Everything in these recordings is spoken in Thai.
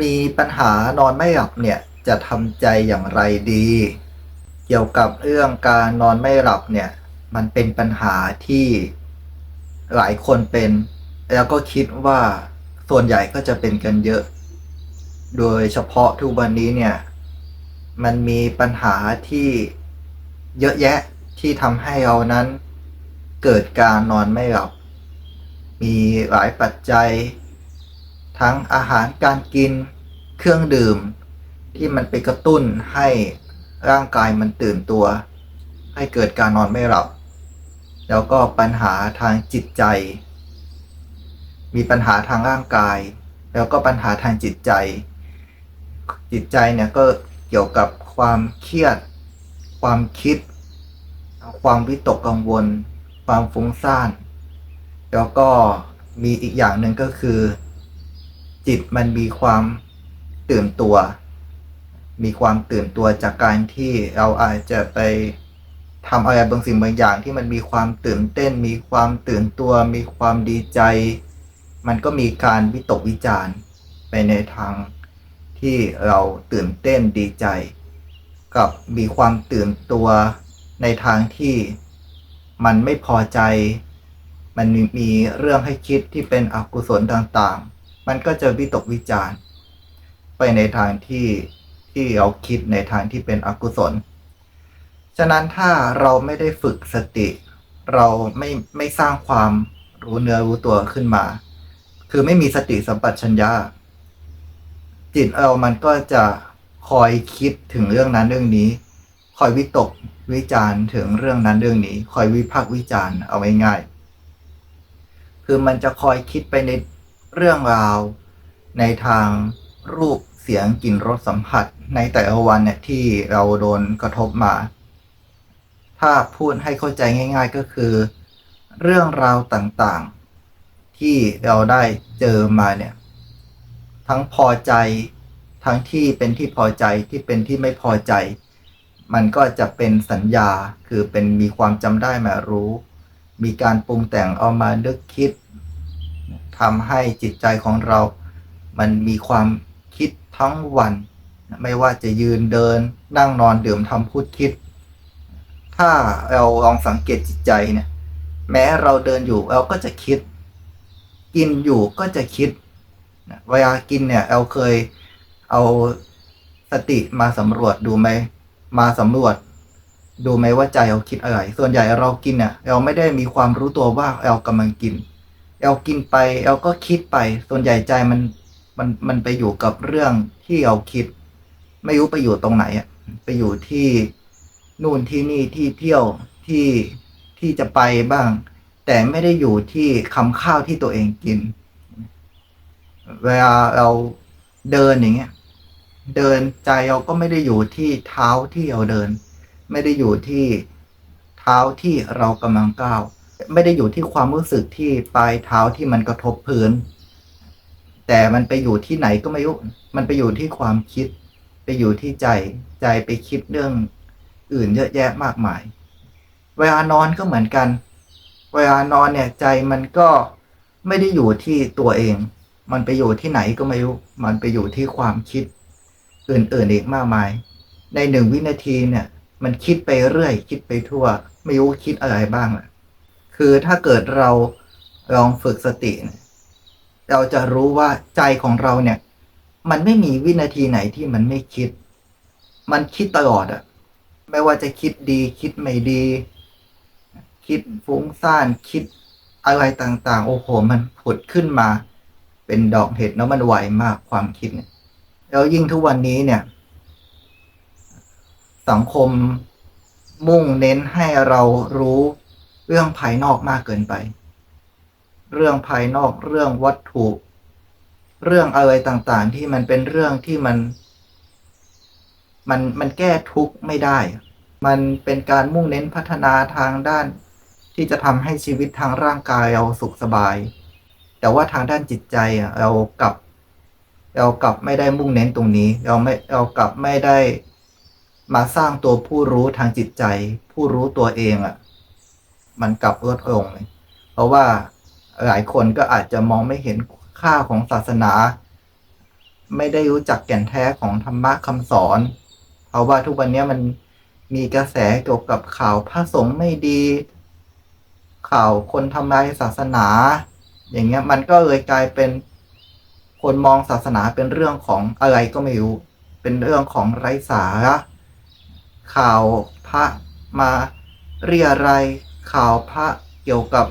มีปัญหานอนไม่หลับเนี่ยจะทำใจอย่างไรดี เกี่ยวกับเรื่องการนอนไม่หลับเนี่ย มันเป็นปัญหาที่หลายคนเป็น แล้วก็คิดว่าส่วนใหญ่ก็จะเป็นกันเยอะ โดยเฉพาะทุกวันนี้เนี่ย มันมีปัญหาที่เยอะแยะที่ทำให้เรานั้นเกิดการนอนไม่หลับ มีหลายปัจจัย ทั้งอาหารการกินเครื่องดื่ม ที่มันไปกระตุ้นให้ร่างกายมันตื่นตัว ให้เกิดการนอนไม่หลับ แล้วก็ปัญหาทางจิตใจ มีปัญหาทางร่างกาย แล้วก็ปัญหาทางจิตใจ จิตใจเนี่ยก็เกี่ยวกับความเครียด ความคิด ความวิตกกังวล ความฟุ้งซ่าน แล้วก็มีอีกอย่างหนึ่งก็คือ จิตมันมีความตื่นตัว มีความตื่นตัวจากการที่เราอาจจะไปทำอะไรบางสิ่งบางอย่างที่มันมีความตื่นเต้น มีความตื่นตัว มีความดีใจ มันก็มีการวิตกวิจารณ์ไปในทางที่เราตื่นเต้นดีใจ กับมีความตื่นตัวในทางที่มันไม่พอใจ มันมีมีเรื่องให้คิดที่เป็นอกุศลต่างๆ มันก็จะวิตกวิจารณ์ ไปในทางที่ที่เราคิดในทางที่เป็นอกุศล ฉะนั้นถ้าเราไม่ได้ฝึกสติ เราไม่ไม่สร้างความรู้เนื้อรู้ตัวขึ้นมา คือไม่มีสติสัมปชัญญะจิตเรามันก็จะคอยคิดถึงเรื่องนั้นเรื่องนี้ คอยวิตกวิจารณ์ถึงเรื่องนั้นเรื่องนี้ คอยวิพากษ์วิจารณ์เอาง่าย คือมันจะคอยคิดไปใน เรื่องราว ในทางรูปเสียงกลิ่นรสสัมผัสในแต่ละวันเนี่ยที่เราโดนกระทบมา ถ้าพูดให้เข้าใจง่าย ๆก็คือ เรื่องราวต่างๆ ที่เราได้เจอมาเนี่ย ทั้งพอใจ ทั้งที่เป็นที่พอใจที่เป็นที่ไม่พอใจ มันก็จะเป็นสัญญาคือเป็นมีความจำได้มารู้ มีการปรุงแต่งเอามานึกคิด ทำให้จิตใจของเรา มันมีความคิดทั้งวัน ไม่ว่าจะยืนเดิน นั่งนอนดื่มทำพูดคิด ถ้าเราลองสังเกตจิตใจเนี่ยแม้เราเดินอยู่เราก็จะคิด กินอยู่ก็จะคิดเวลากินเนี่ยเราเคยเอาสติมาสำรวจดูไหมมาสำรวจ ดูไหมว่าใจเราคิดอะไร ส่วนใหญ่เรากินเนี่ยเราไม่ได้มีความรู้ตัวว่าเรากำลังกิน เรากินไปเราก็คิดไป ส่วนใหญ่ใจมันมันมันไปอยู่กับเรื่องที่เราคิด ไม่รู้ไปอยู่ตรงไหนอะไปอยู่ที่นู่นที่นี่ที่เที่ยวที่ที่จะไปบ้าง แต่ไม่ได้อยู่ที่คำข้าวที่ตัวเองกิน เวลาเราเดินอย่างเงี้ย เดินใจเราก็ไม่ได้อยู่ที่เท้าที่เราเดิน ไม่ได้อยู่ที่เท้าที่เรากำลังก้าว ไม่ได้อยู่ที่ความรู้สึกที่ปลายเท้าที่มันกระทบพื้น แต่มันไปอยู่ที่ไหนก็ไม่รู้ มันไปอยู่ที่ความคิด ไปอยู่ที่ใจ ใจไปคิดเรื่องอื่นเยอะแยะมากมาย เวลานอนก็เหมือนกัน เวลานอนเนี่ยใจมันก็ไม่ได้อยู่ที่ตัวเอง มันไปอยู่ที่ไหนก็ไม่รู้ มันไปอยู่ที่ความคิด อื่นๆอีกมากมาย ในหนึ่งวินาทีเนี่ย มันคิดไปเรื่อย คิดไปทั่ว ไม่รู้คิดอะไรบ้างแหละ คือถ้าเกิดเราลองฝึกสติ เราจะรู้ว่าใจของเราเนี่ย มันไม่มีวินาทีไหนที่มันไม่คิด มันคิดตลอดอะไม่ว่าจะคิดดี คิดไม่ดี คิดฟุ้งซ่านคิดอะไรต่าง ๆ โอ้โห มันผุดขึ้นมา เป็นดอกเห็ดแล้วมันไวมากความคิดเนี่ยแล้วยิ่งทุกวันนี้เนี่ย สังคมมุ่งเน้นให้เรารู้ เรื่องภายนอกมากเกินไป เรื่องภายนอกเรื่องวัตถุ เรื่องอะไรต่างๆ ที่มันเป็นเรื่องที่มัน มันมันแก้ทุกข์ไม่ได้ มันเป็นการมุ่งเน้นพัฒนาทางด้าน ที่จะทำให้ชีวิตทางร่างกายเราสุขสบาย แต่ว่าทางด้านจิตใจอะเรากลับ เรากลับไม่ได้มุ่งเน้นตรงนี้ เราไม่เรากลับไม่ได้มาสร้างตัวผู้รู้ทางจิตใจ ผู้รู้ตัวเองอะ มันกลับลดลงเลยเพราะว่าหลายคนก็อาจจะมองไม่เห็นค่าของศาสนา ไม่ได้รู้จักแก่นแท้ของธรรมะคำสอน เพราะว่าทุกวันนี้มันมีกระแสเกี่ยวกับข่าวพระสงฆ์ไม่ดี ข่าวคนทำลายศาสนา อย่างเงี้ยมันก็เลยกลายเป็นคนมองศาสนาเป็นเรื่องของอะไรก็ไม่รู้ เป็นเรื่องของไร้สาระข่าวพระมาเรียอะไรย ข่าวพระเกี่ยวกับ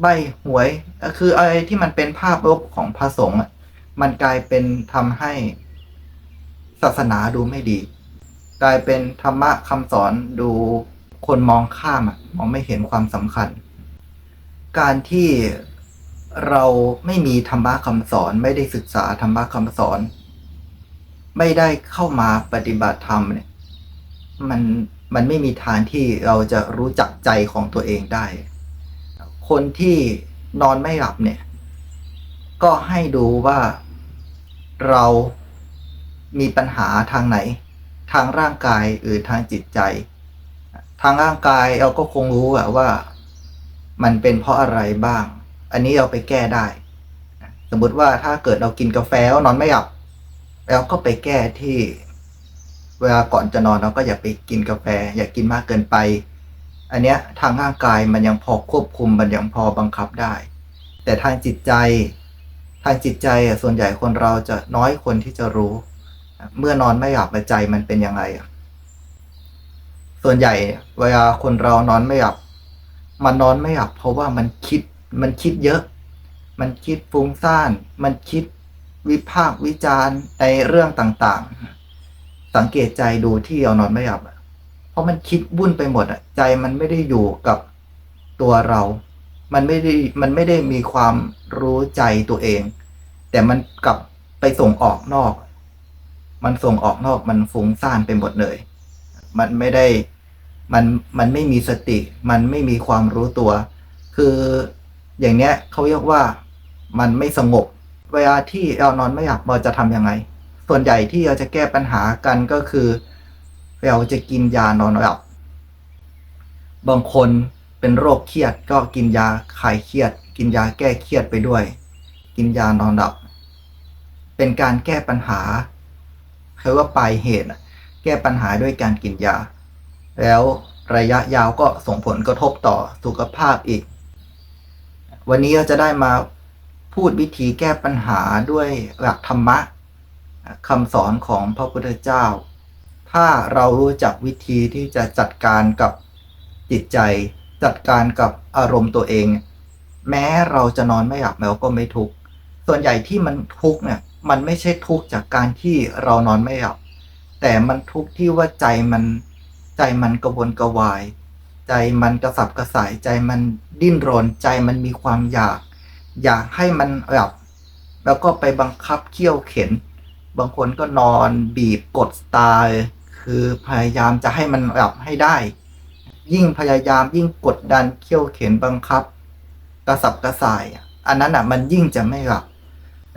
ใบหวยคืออะไรที่มันเป็นภาพลบของพระสงฆ์มันกลายเป็นทำให้ศาสนาดูไม่ดี กลายเป็นธรรมะคำสอนดูคนมองข้ามมองไม่เห็นความสำคัญ การที่เราไม่มีธรรมะคำสอน ไม่ได้ศึกษาธรรมะคำสอน ไม่ได้เข้ามาปฏิบัติธรรมเนี่ยมัน มันไม่มีทางที่เราจะรู้จักใจของตัวเองได้ คนที่นอนไม่หลับเนี่ย ก็ให้ดูว่าเรามีปัญหาทางไหน ทางร่างกายหรือทางจิตใจ ทางร่างกายเราก็คงรู้อะว่า มันเป็นเพราะอะไรบ้าง อันนี้เราไปแก้ได้ สมมติว่าถ้าเกิดเรากินกาแฟแล้วนอนไม่หลับเราก็ไปแก้ที่ เวลาก่อนจะนอนเราก็อย่าไปกินกาแฟ อย่ากินมากเกินไป อันเนี้ยทางร่างกายมันยังพอควบคุมมันยังพอบังคับได้ แต่ทางจิตใจ ทางจิตใจอะส่วนใหญ่คนเราจะน้อยคนที่จะรู้ เมื่อนอนไม่หลับใจมันเป็นยังไงอะส่วนใหญ่เวลาคนเรานอนไม่หลับ มันนอนไม่หลับ เพราะว่ามันคิดมันคิดเยอะ มันคิดฟุ้งซ่าน มันคิดวิพากษ์วิจารณ์ในเรื่องต่างๆ สังเกตใจดูที่เรานอนไม่หลับอะเพราะมันคิดวุ่นไปหมดอะ ใจมันไม่ได้อยู่กับตัวเรา มันไม่ได้มันไม่ได้มีความรู้ใจตัวเอง แต่มันกลับไปส่งออกนอก มันส่งออกนอกมันฟุ้งซ่านไปหมดเลย มันไม่ได้มันมันไม่มีสติ มันไม่มีความรู้ตัว คืออย่างเนี้ยเขาเรียกว่ามันไม่สงบ เวลาที่เรานอนไม่หลับเราจะทำยังไง ส่วนใหญ่ที่เราจะแก้ปัญหากันก็คือเราจะกินยานอนหลับบางคนเป็นโรคเครียดก็กินยาคลายเครียด กินยาแก้เครียดไปด้วย กินยานอนหลับ เป็นการแก้ปัญหาคือว่าปลายเหตุแก้ปัญหาด้วยการกินยา แล้วระยะยาวก็ส่งผลกระทบต่อสุขภาพอีก วันนี้เราจะได้มาพูดวิธีแก้ปัญหาด้วยหลักธรรมะ คำสอนของพระพุทธเจ้า ถ้าเรารู้จักวิธีที่จะจัดการกับจิตใจ จัดการกับอารมณ์ตัวเอง แม้เราจะนอนไม่หลับเราก็ไม่ทุกข์ส่วนใหญ่ที่มันทุกข์เนี่ยมันไม่ใช่ทุกข์จากการที่เรานอนไม่หลับแต่มันทุกข์ที่ว่าใจมันใจมันกระวนกระวาย ใจมันกระสับกระส่ายใจมันดิ้นรนใจมันมีความอยาก อยากให้มันหลับ แล้วก็ไปบังคับเคี่ยวเข็น บางคนก็นอนบีบกดสไตายคือพยายามจะให้มันหลับให้ได้ ยิ่งพยายามยิ่งกดดันเคี่ยวเข็นบังคับ กระสับกระส่าย อันนั้นอะมันยิ่งจะไม่หลับ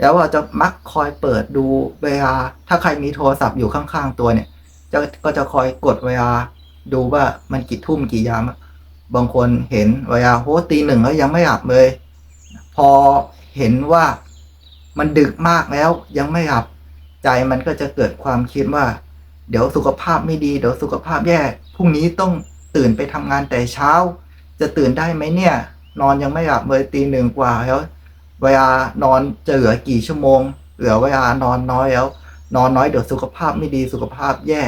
แล้วเราจะมักคอยเปิดดูเวลา ถ้าใครมีโทรศัพท์อยู่ข้างๆตัวเนี่ยจะก็จะคอยกดเวลาดูว่ามันกี่ทุ่มกี่ยาม บางคนเห็นเวลาโหตีหนึ่งแล้วยังไม่หลับเลย พอเห็นว่ามันดึกมากแล้วยังไม่หลับ ใจมันก็จะเกิดความคิดว่า เดี๋ยวสุขภาพไม่ดี เดี๋ยวสุขภาพแย่พรุ่งนี้ต้องตื่นไปทำงานแต่เช้า จะตื่นได้ไหมเนี่ย นอนยังไม่หลับเลยตีหนึ่งกว่าแล้ว เวลานอนจะเหลือกี่ชั่วโมง เหลือเวลานอนน้อยแล้ว นอนน้อยเดี๋ยวสุขภาพไม่ดีสุขภาพแย่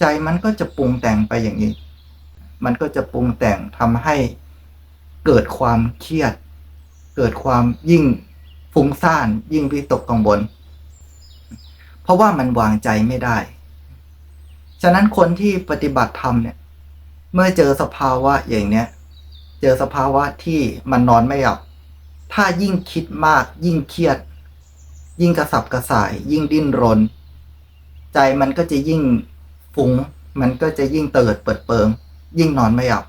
ใจมันก็จะปรุงแต่งไปอย่างนี้ มันก็จะปรุงแต่งทำให้เกิดความเครียด เกิดความยิ่งฟุ้งซ่านยิ่งวิตกกังวล เพราะว่ามันวางใจไม่ได้ ฉะนั้นคนที่ปฏิบัติธรรมเนี่ย เมื่อเจอสภาวะอย่างเนี้ย เจอสภาวะที่มันนอนไม่หลับ ถ้ายิ่งคิดมาก ยิ่งเครียด ยิ่งกระสับกระส่าย ยิ่งดิ้นรน ใจมันก็จะยิ่งฟุ้ง มันก็จะยิ่งเติดเปิดเปิง ยิ่งนอนไม่หลับ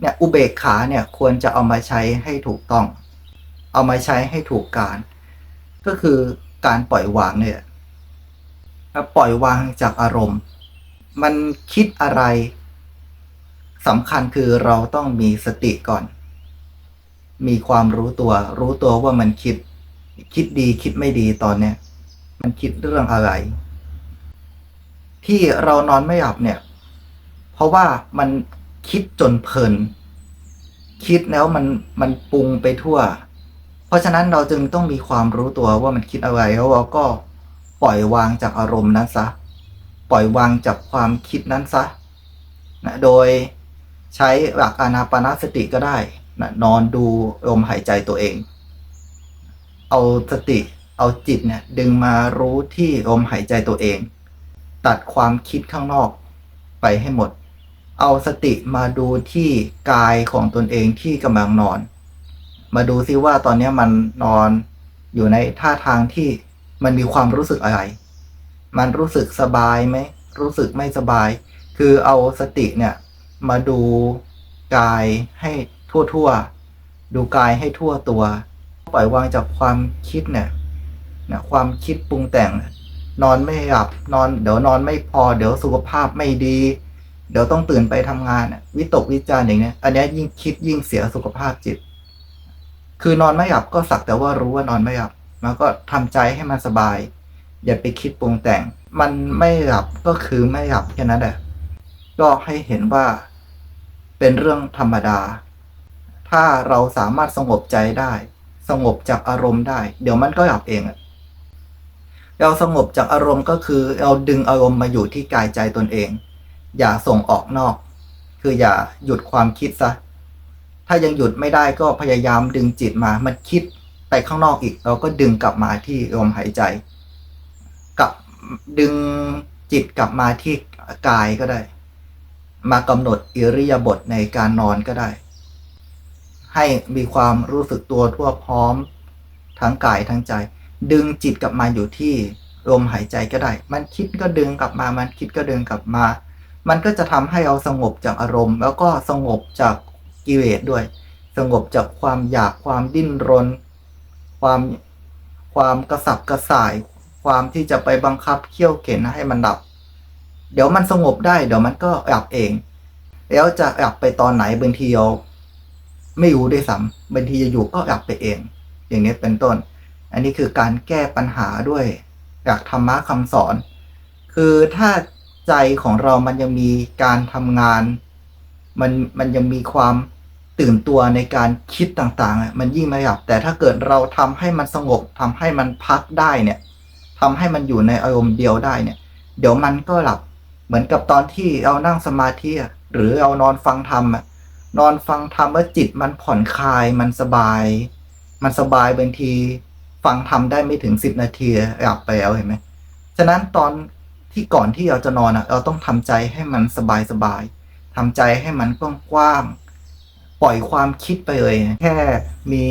เนี่ยอุเบกขาเนี่ยควรจะเอามาใช้ให้ถูกต้อง เอามาใช้ให้ถูกการ ก็คือการปล่อยวางเนี่ย ปล่อยวางจากอารมณ์ มันคิดอะไรสำคัญคือเราต้องมีสติก่อน มีความรู้ตัว รู้ตัวว่ามันคิด คิดดีคิดไม่ดีตอนเนี้ยมันคิดเรื่องอะไร ที่เรานอนไม่หลับเนี่ย เพราะว่ามันคิดจนเพลิน คิดแล้วมันมันปรุงไปทั่ว เพราะฉะนั้นเราจึงต้องมีความรู้ตัวว่ามันคิดอะไรแล้วเราก็ ปล่อยวางจากอารมณ์นั้นซะ ปล่อยวางจากความคิดนั้นซะนะโดยใช้หลักอานาปานสติก็ได้นะนอนดูลมหายใจตัวเอง เอาสติเอาจิตเนี่ยดึงมารู้ที่ลมหายใจตัวเอง ตัดความคิดข้างนอกไปให้หมด เอาสติมาดูที่กายของตนเองที่กำลังนอน มาดูซิว่าตอนนี้มันนอนอยู่ในท่าทางที่ มันมีความรู้สึกอะไร มันรู้สึกสบายไหม รู้สึกไม่สบาย คือเอาสติเนี่ยมาดูกายให้ทั่วๆ ดูกายให้ทั่วตัว ปล่อยวางจากความคิดเนี่ยนะความคิดปรุงแต่ง นอนไม่หลับ นอน เดี๋ยวนอนไม่พอ เดี๋ยวสุขภาพไม่ดี เดี๋ยวต้องตื่นไปทำงานวิตกวิจารณ์อย่างเนี้ย อันเนี้ยยิ่งคิดยิ่งเสียสุขภาพจิต คือนอนไม่หลับก็สักแต่ว่ารู้ว่านอนไม่หลับ แล้วก็ทำใจให้มันสบาย อย่าไปคิดปรุงแต่ง มันไม่หลับก็คือไม่หลับแค่นั้นแหละก็ให้เห็นว่าเป็นเรื่องธรรมดา ถ้าเราสามารถสงบใจได้ สงบจากอารมณ์ได้ เดี๋ยวมันก็หลับเองอะเราสงบจากอารมณ์ก็คือเราดึงอารมณ์มาอยู่ที่กายใจตนเอง อย่าส่งออกนอก คืออย่าหยุดความคิดซะ ถ้ายังหยุดไม่ได้ก็พยายามดึงจิตมา มันคิด ไปข้างนอกอีก เราก็ดึงกลับมาที่ลมหายใจกับดึงจิตกลับมาที่กายก็ได้ มากำหนดอิริยาบถในการนอนก็ได้ ให้มีความรู้สึกตัวทั่วพร้อมทั้งกายทั้งใจ ดึงจิตกลับมาอยู่ที่ลมหายใจก็ได้ มันคิดก็ดึงกลับมา มันคิดก็ดึงกลับมา มันก็จะทำให้เราสงบจากอารมณ์ แล้วก็สงบจากกิเลสด้วย สงบจากความอยากความดิ้นรน ความความกระสับกระส่าย ความที่จะไปบังคับเขี่ยวเข็นให้มันดับ เดี๋ยวมันสงบได้ เดี๋ยวมันก็ดับเอง แล้วจะดับไปตอนไหนบางทีเราไม่รู้ด้วยซ้ำบางทีจะอยู่ก็ดับไปเอง อย่างนี้เป็นต้น อันนี้คือการแก้ปัญหาด้วยหลักธรรมะคำสอน คือถ้าใจของเรามันยังมีการทำงาน มันมันยังมีความ ตื่นตัวในการคิดต่างๆ มันยิ่งไม่หลับ แต่ถ้าเกิดเราทำให้มันสงบทำให้มันพักได้เนี่ยทำให้มันอยู่ในอารมณ์เดียวได้เนี่ย เดี๋ยวมันก็หลับ เหมือนกับตอนที่เรานั่งสมาธิหรือเรานอนฟังธรรมอะนอนฟังธรรมว่าจิตมันผ่อนคลายมันสบาย มันสบายบางที ฟังธรรมได้ไม่ถึงสิบนาทีหลับไปแล้วเห็นไหมฉะนั้นตอนที่ก่อนที่เราจะนอนอะเราต้องทำใจให้มันสบายสบายๆทำใจให้มันกว้างๆ ปล่อยความคิดไปเลย แค่มี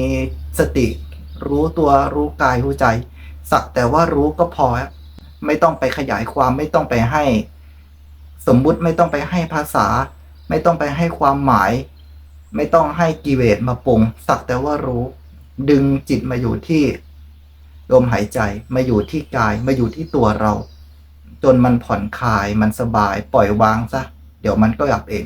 สติรู้ตัวรู้กายรู้ใจ สักแต่ว่ารู้ก็พอครับไม่ต้องไปขยายความไม่ต้องไปให้ สมมุติไม่ต้องไปให้ภาษา ไม่ต้องไปให้ความหมาย ไม่ต้องให้กิเลสมาปรุงสักแต่ว่ารู้ดึงจิตมาอยู่ที่ลมหายใจมาอยู่ที่กายมาอยู่ที่ตัวเรา จนมันผ่อนคลายมันสบายปล่อยวางซะ เดี๋ยวมันก็หลับเอง